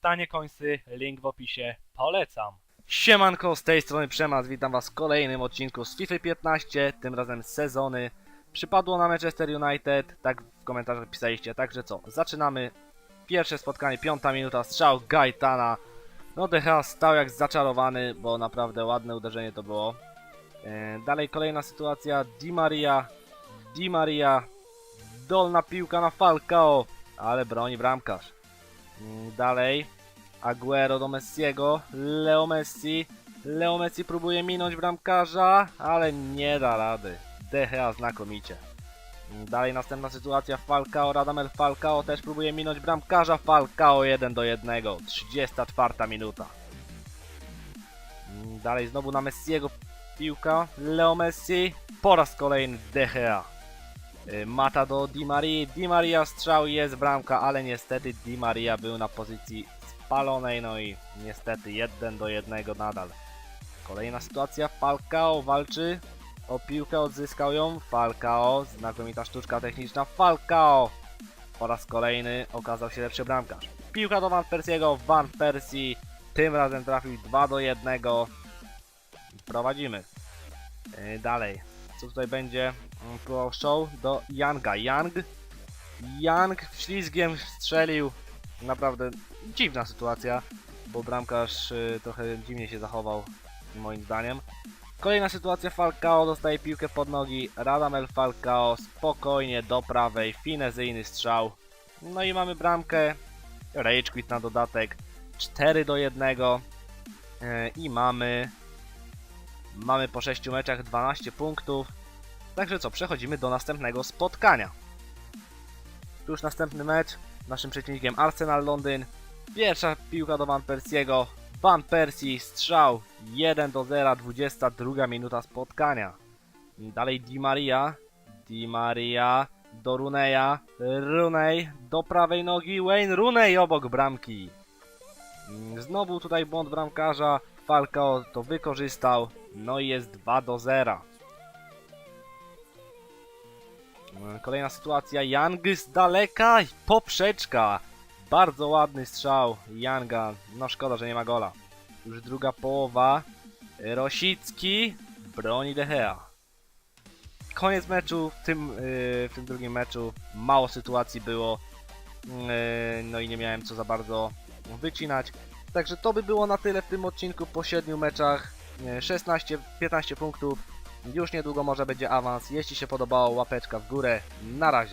tanie końsy, link w opisie, polecam. Siemanko, z tej strony Przemas, witam was w kolejnym odcinku z FIFA 15, tym razem sezony. Przypadło na Manchester United, tak w komentarzach pisaliście, także co, zaczynamy. Pierwsze spotkanie, piąta minuta, strzał Gaetana. No DH stał jak zaczarowany, bo naprawdę ładne uderzenie to było. E, dalej kolejna sytuacja, Di Maria, Di Maria, dolna piłka na Falcao, ale broni bramkarz. Mm, Dalej, Aguero do Messiego, Leo Messi, Leo Messi próbuje minąć bramkarza, ale nie da rady. DHA znakomicie. Mm, Dalej następna sytuacja, Falcao, Radamel Falcao też próbuje minąć bramkarza, Falcao 1 do 1, 34 minuta. Mm, Dalej znowu na Messiego piłka, Leo Messi, po raz kolejny DHA. Y, Mata do Di Marii, Di Maria strzał jest bramka, ale niestety Di Maria był na pozycji spalonej, no i niestety 1 do 1 nadal. Kolejna sytuacja, Falcao walczy o piłkę, odzyskał ją, Falcao, znakomita sztuczka techniczna, Falcao po raz kolejny okazał się lepszy bramkarz. Piłka do Van Persiego, Van Persie tym razem trafił 2 do 1. Prowadzimy. Yy, Dalej, co tutaj będzie? Mm, show do Younga. Young. Young ślizgiem strzelił. Naprawdę dziwna sytuacja, bo bramkarz y, trochę dziwnie się zachował, moim zdaniem. Kolejna sytuacja, Falcao dostaje piłkę pod nogi, Radamel Falcao spokojnie do prawej, finezyjny strzał. No i mamy bramkę, Rage quit na dodatek, 4 do 1 yy, i mamy mamy po 6 meczach 12 punktów. Także co, przechodzimy do następnego spotkania. Już następny mecz, naszym przeciwnikiem Arsenal Londyn. Pierwsza piłka do Van Persiego. Van Persie, strzał 1 do 0, 22 minuta spotkania. Dalej Di Maria. Di Maria do Runeya. Runej do prawej nogi. Wayne Runej obok bramki. Znowu tutaj błąd bramkarza. Falcao to wykorzystał. No i jest 2 do 0. Kolejna sytuacja. Young z daleka. Poprzeczka. Bardzo ładny strzał Younga. No szkoda, że nie ma gola. Już druga połowa. Rosicki broni De Gea. Koniec meczu. W tym, yy, w tym drugim meczu mało sytuacji było. Yy, no i nie miałem co za bardzo wycinać. Także to by było na tyle w tym odcinku po 7 meczach. 16-15 punktów. Już niedługo może będzie awans. Jeśli się podobało, łapeczka w górę. Na razie.